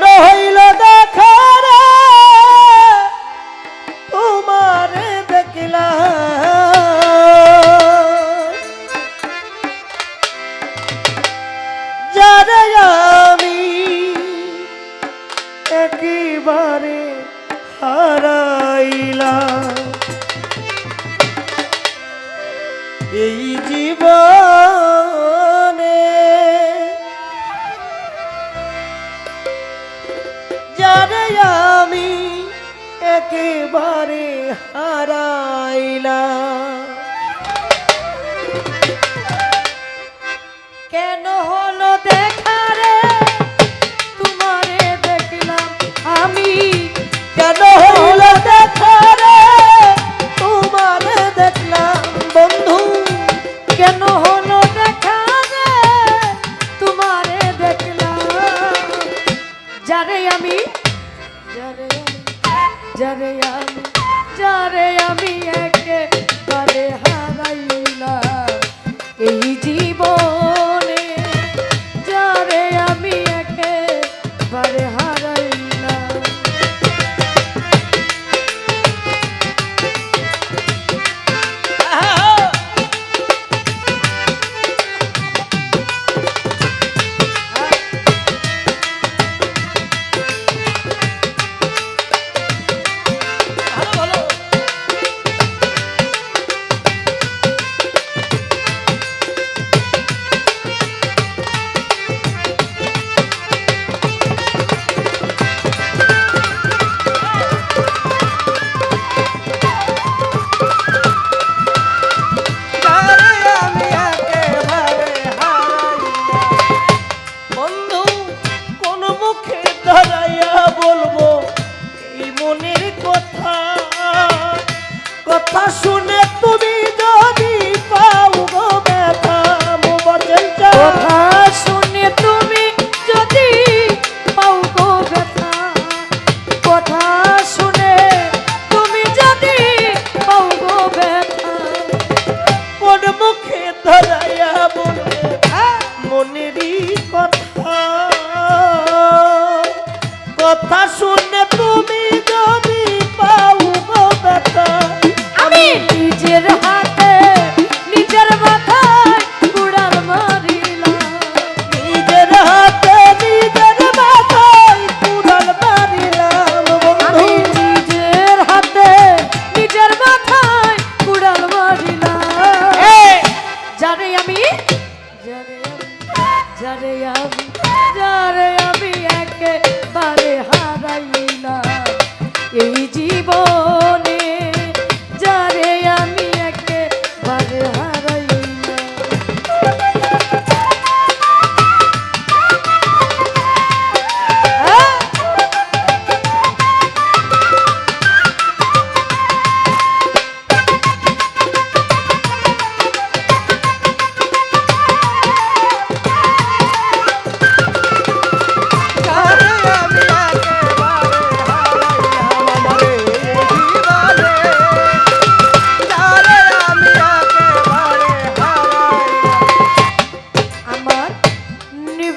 কেন হইল দেখা রে? তোমার দেখিলা যারে আমি একেবারে হারাইলা আমি একেবারে হারাইলা কেন হলো দেখারে তোমারে দেখলাম আমি। কেন হলো দেখারে তোমারে দেখলাম, বন্ধু। কেন হলো দেখারে তোমারে দেখলাম। জানে আমি যারে যারে আমি যারে আমি একে হারাইলাম। এই জীবন কথা শুনে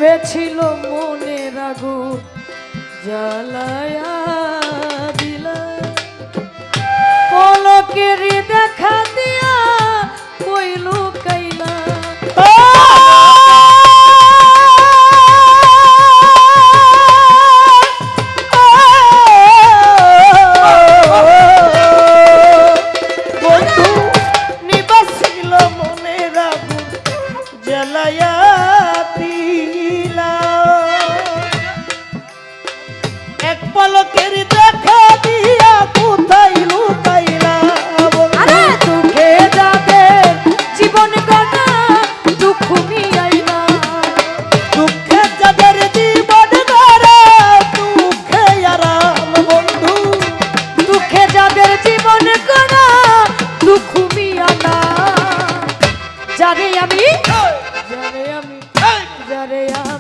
নিবেছিল মনের আগুন জ্বালায়া Daddy, I...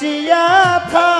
বাঁচিয়া থা